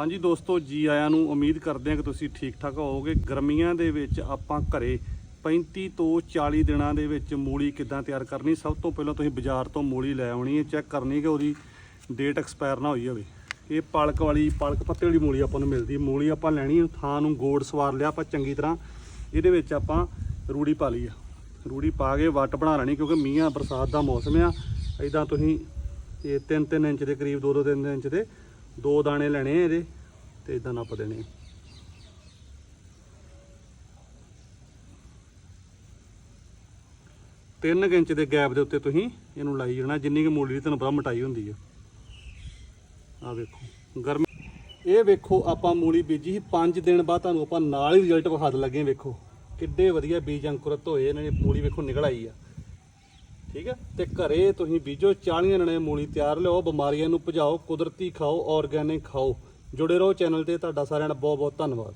ਹਾਂਜੀ ਦੋਸਤੋ, ਜੀ ਆਇਆਂ ਨੂੰ ਉਮੀਦ ਕਰਦੇ ਹਾਂ ਕਿ ਤੁਸੀਂ ਠੀਕ ਠਾਕ ਹੋਵੋਗੇ। ਗਰਮੀਆਂ ਦੇ ਵਿੱਚ ਆਪਾਂ ਘਰੇ 35 ਤੋਂ 40 ਦਿਨਾਂ ਦੇ ਵਿੱਚ ਮੂਲੀ ਕਿੱਦਾਂ ਤਿਆਰ ਕਰਨੀ? ਸਭ ਤੋਂ ਪਹਿਲਾਂ ਤੁਸੀਂ ਬਾਜ਼ਾਰ ਤੋਂ ਮੂਲੀ ਲੈ ਆਉਣੀ ਹੈ, ਚੈੱਕ ਕਰਨੀ ਕਿ ਉਹਦੀ ਡੇਟ ਐਕਸਪਾਇਰ ਨਾ ਹੋਈ ਹੋਵੇ। ਇਹ ਪਾਲਕ ਵਾਲੀ, ਪਾਲਕ ਪੱਤੇ ਵਾਲੀ ਮੂਲੀ ਆਪਾਂ ਨੂੰ ਮਿਲਦੀ ਮੂਲੀ ਆਪਾਂ ਲੈਣੀ ਥਾਂ ਨੂੰ ਗੋੜ ਸਵਾਰ ਲਿਆ ਆਪਾਂ ਚੰਗੀ ਤਰ੍ਹਾਂ। ਇਹਦੇ ਵਿੱਚ ਆਪਾਂ ਰੂੜੀ ਪਾ ਲਈ ਆ। ਰੂੜੀ ਪਾ ਕੇ ਵੱਟ ਬਣਾ ਲੈਣੀ ਕਿਉਂਕਿ ਮੀਂਹ ਬਰਸਾਤ ਦਾ ਮੌਸਮ ਆ। ਇਦਾਂ ਤੁਸੀਂ ਇਹ 3-3 ਇੰਚ ਦੇ, ਕਰੀਬ 2-2 3 ਇੰਚ ਦੇ ਦੋ ਦਾਣੇ ਲੈਣੇ ਆ ਇਹਦੇ ਤੇ ਇਦਾਂ ਨੱਪ ਦੇਣੇ ਤਿੰਨ ਇੰਚ ਦੇ ਗੈਪ ਦੇ ਉੱਤੇ ਤੁਸੀਂ ਇਹਨੂੰ ਲਾਈ ਜਾਣਾ, ਜਿੰਨੀ ਕਿ ਮੂਲੀ ਦੀ ਤੁਹਾਨੂੰ ਪਤਾ ਮਟਾਈ ਹੁੰਦੀ ਹੈ ਆ ਵੇਖੋ, ਗਰਮੀ ਇਹ ਵੇਖੋ, ਆਪਾਂ ਮੂਲੀ ਬੀਜੀ ਸੀ 5 ਦਿਨ ਬਾਅਦ ਤੁਹਾਨੂੰ ਆਪਾਂ ਨਾਲ ਹੀ ਰਿਜ਼ਲਟ ਵਿਖਾ ਦੇ ਲੱਗੇ ਵੇਖੋ। ਕਿੱਡੇ ਵਧੀਆ ਬੀਜ ਅੰਕੁਰਤ ਹੋਏ, ਇਹਨਾਂ ਨੇ ਮੂਲੀ ਵੇਖੋ ਨਿਕਲ ਆਈ ਆ। ਠੀਕ ਹੈ? ਤੇ ਘਰੇ ਤੁਸੀਂ ਬੀਜੋ 40 ਨਣੇ ਮੂਲੀ ਤਿਆਰ ਲਿਓ ਬਿਮਾਰੀਆਂ ਨੂੰ ਭਜਾਓ, ਕੁਦਰਤੀ ਖਾਓ ਆਰਗੈਨਿਕ ਖਾਓ। ਜੁੜੇ ਰਹੋ ਚੈਨਲ ਤੇ, ਤੁਹਾਡਾ ਸਾਰਿਆਂ ਦਾ ਬਹੁਤ ਬਹੁਤ ਧੰਨਵਾਦ।